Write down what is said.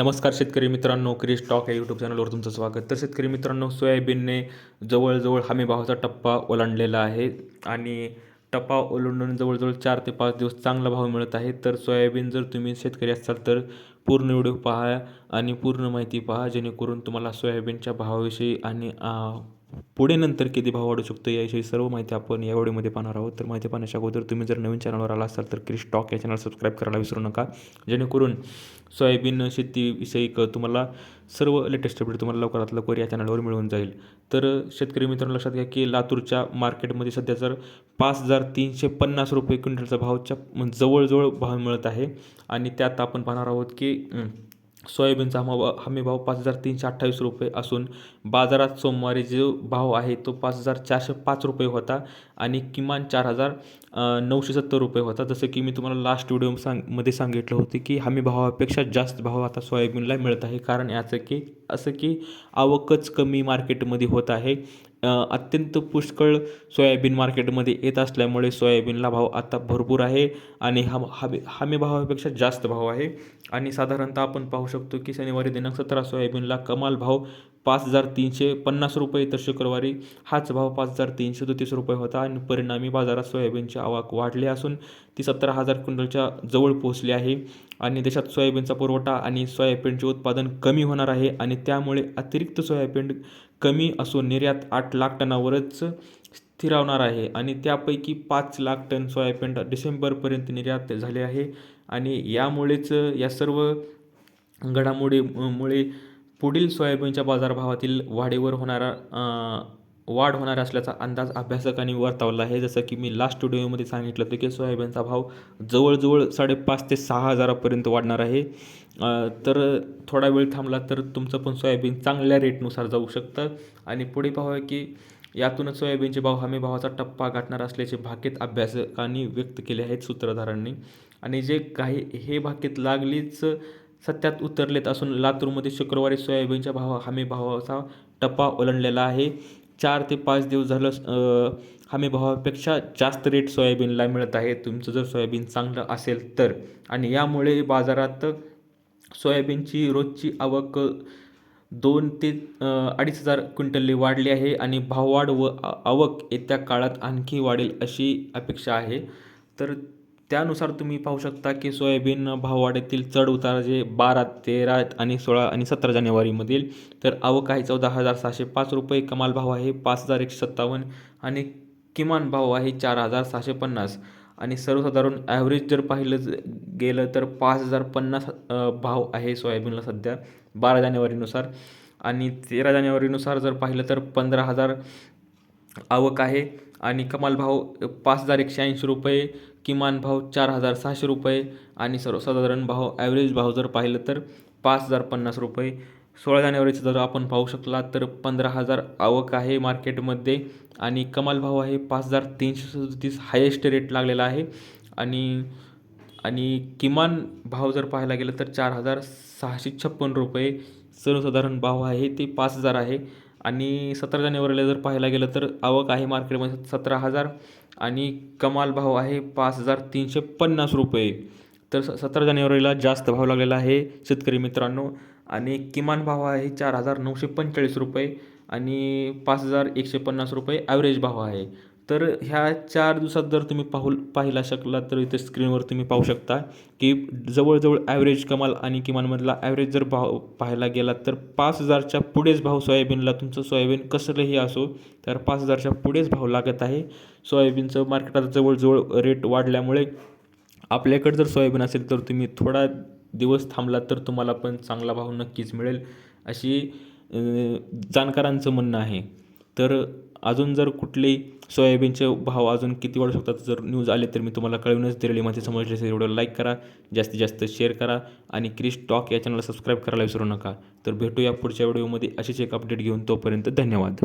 नमस्कार शेतकरी मित्रांनो क्रिश स्टॉक या यूट्यूब चॅनलवर तुमचं स्वागत. तर शेतकरी मित्रांनो सोयाबीनने जवळजवळ हमीभावाचा टप्पा ओलांडलेला आहे आणि टप्पा ओलांडून जवळजवळ चार ते पाच दिवस चांगला भाव मिळत आहे. तर सोयाबीन जर तुम्ही शेतकरी असाल तर पूर्ण व्हिडिओ पहा आणि पूर्ण माहिती पहा जेणेकरून तुम्हाला सोयाबीनच्या भावाविषयी आणि पुढे नंतर किती भाव वाढू शकतो याविषयी सर्व माहिती आपण या व्हिडिओमध्ये पाहणार आहोत. तर माहिती पाहण्याच्या अगोदर तुम्ही जर नवीन चॅनलवर आला असाल तर क्रिश स्टॉक या चॅनल सबस्क्राईब करायला विसरू नका. जेणेकरून सोयाबीन शेतीविषयी क तुम्हाला सर्व लेटेस्ट अपडेट तुम्हाला लवकरात लवकर या चॅनलवर मिळून जाईल. तर शेतकरी मित्रांनो लक्षात घ्या की लातूरच्या मार्केटमध्ये सध्या जर पाच हजार तीनशे पन्नास रुपये क्विंटलचा भावच्या जवळजवळ भाव मिळत आहे. आणि त्यात आपण पाहणार आहोत की सोयाबीनचा हमा हमी भाव पाच हजार तीनशे अठ्ठावीस रुपये असून बाजारात सोमवारी जो भाव आहे तो पाच हजार चारशे पाच रुपये होता आणि किमान चार हजार नऊशे सत्तर रुपये होता. जसं की मी तुम्हाला लास्ट व्हिडिओ सांगमध्ये सांगितलं होते की हमी भावापेक्षा जास्त भाव आता सोयाबीनला मिळत आहे. कारण याचं की असं की आवकच कमी मार्केटमध्ये होत आहे. अत्यंत पुष्कळ सोयाबीन मार्केटमध्ये येत असल्यामुळे सोयाबीनला भाव आता भरपूर आहे आणि हम हमी हमी भावापेक्षा जास्त भाव आहे. आणि साधारणतः आपण पाहू शकतो की शनिवारी दिनांक सतरा सोयाबीनला कमाल भाव पाच हजार तीनशे पन्नास रुपये तर शुक्रवारी हाच भाव पाच हजार तीनशे सदतीस रुपये होता आणि परिणामी बाजारात सोयाबीनची आवक वाढली असून ती सतरा हजार क्विंटलच्या जवळ पोहोचली आहे. आणि देशात सोयाबीनचा पुरवठा आणि सोयाबीनचे उत्पादन कमी होणार आहे आणि त्यामुळे अतिरिक्त सोयाबीन कमी असून निर्यात आठ लाख टनावरच स्थिरावणार आहे. आणि त्यापैकी पाच लाख टन सोयाबीन डिसेंबरपर्यंत निर्यात झाले आहे. आणि यामुळेच या सर्व घडामोडीमुळे पुढील सोयाबीनच्या बाजारभावातील वाढीवर होणारा वाढ होणार असल्याचा अंदाज अभ्यासकांनी वर्तवला आहे. जसं की मी लास्ट व्हिडिओमध्ये सांगितलं होतं की सोयाबीनचा भाव जवळजवळ साडेपाच ते सहा हजारापर्यंत वाढणार आहे. तर थोडा वेळ थांबला तर तुमचं पण सोयाबीन चांगल्या रेटनुसार जाऊ शकतं. आणि पुढे पाहूया की यातूनच सोयाबीनचे भाव हमी भावाचा टप्पा गाठणार असल्याचे भाकीत अभ्यासकांनी व्यक्त केले आहेत सूत्रधारांनी. आणि जे काही हे भाकीत लागलीच सत्यात उतरलेत असून लातूरमध्ये शुक्रवारी सोयाबीनच्या भाव हमी भावाचा टप्पा ओलांडलेला आहे. चार ते पाच दिवस झालं हमीभावापेक्षा हमी भावापेक्षा जास्त रेट सोयाबीनला मिळत आहे तुमचं जर सोयाबीन चांगलं असेल तर. आणि यामुळे बाजारात सोयाबीनची रोजची आवक दोन ते अडीच हजार क्विंटलने वाढली आहे आणि भाववाढ व आवक येत्या काळात आणखी वाढेल अशी अपेक्षा आहे. तर त्यानुसार तुम्ही पाहू शकता की सोयाबीन भाववाढीतील चढ उतार जे बारा तेरा आणि सोळा आणि सतरा जानेवारीमधील तर आवक आहे चौदा हजार सहाशे पाच रुपये कमाल भाव आहे पाच हजार एकशे सत्तावन्न आणि किमान भाव आहे चार हजार सहाशे पन्नास. आणि सर्वसाधारण ॲव्हरेज जर पाहिलं गेलं तर पाच हजार पन्नास भाव आहे सोयाबीनला सध्या बारा जानेवारीनुसार. आणि तेरा जानेवारीनुसार जर पाहिलं तर पंधरा हजार आवक आहे. आणि कमाल भाव पाच हजार एकशे ऐंशी रुपये किमान भाव चार हजार सहाशे रुपये आणि सर्वसाधारण भाव ॲव्हरेज भाव जर पाहिलं तर पाच हजार पन्नास रुपये. सोळा जानेवारीचं जर आपण पाहू शकला तर पंधरा हजार आवक आहे मार्केटमध्ये आणि कमाल भाव आहे पाच हजार तीनशे सदतीस हायेस्ट रेट लागलेला आहे. आणि आणि किमान भाव जर पाहायला गेलं तर चार हजार सहाशे छप्पन रुपये. सर्वसाधारण भाव आहे ते पाच हजार आहे. आणि सतरा जानेवारीला जर पाहायला गेलं तर आवक आहे मार्केटमध्ये सतरा हजार आणि कमाल भाव आहे पाच हजार तीनशे पन्नास रुपये. तर स सतरा जानेवारीला जास्त भाव लागलेला आहे शेतकरी मित्रांनो. आणि किमान भाव आहे चार हजार नऊशे पंचेचाळीस रुपये आणि पाच हजार एकशे पन्नास रुपये ॲव्हरेज भाव आहे. तर ह्या चार दिवसात जर तुम्ही पाहू पाहिला शकला तर इथे स्क्रीनवर तुम्ही पाहू शकता की जवळजवळ ॲव्हरेज कमाल आणि किमानमधला ॲव्हरेज जर भाव पाहायला गेला तर पाच हजारच्या पुढेच भाव सोयाबीनला तुमचं सोयाबीन कसलंही असो तर पाच हजारच्या पुढेच भाव लागत आहे. सोयाबीनचं मार्केटात जवळजवळ रेट वाढल्यामुळे आपल्याकडे जर सोयाबीन असेल तर तुम्ही थोडा दिवस थांबला तर तुम्हाला पण चांगला भाव नक्कीच मिळेल अशी जाणकारांचं म्हणणं आहे. तर अजून जर कुठलेही सोयाबीनचे भाव अजून किती वाढू शकतात जर न्यूज आले तर मी तुम्हाला कळवूनच दिलेली माहिती समजली असेल एवढं लाईक करा जास्तीत जास्त शेअर करा आणि क्रिश टॉक या चॅनलला सबस्क्राईब करायला विसरू नका. तर भेटूया पुढच्या व्हिडिओमध्ये अशीच एक अपडेट घेऊन तोपर्यंत धन्यवाद.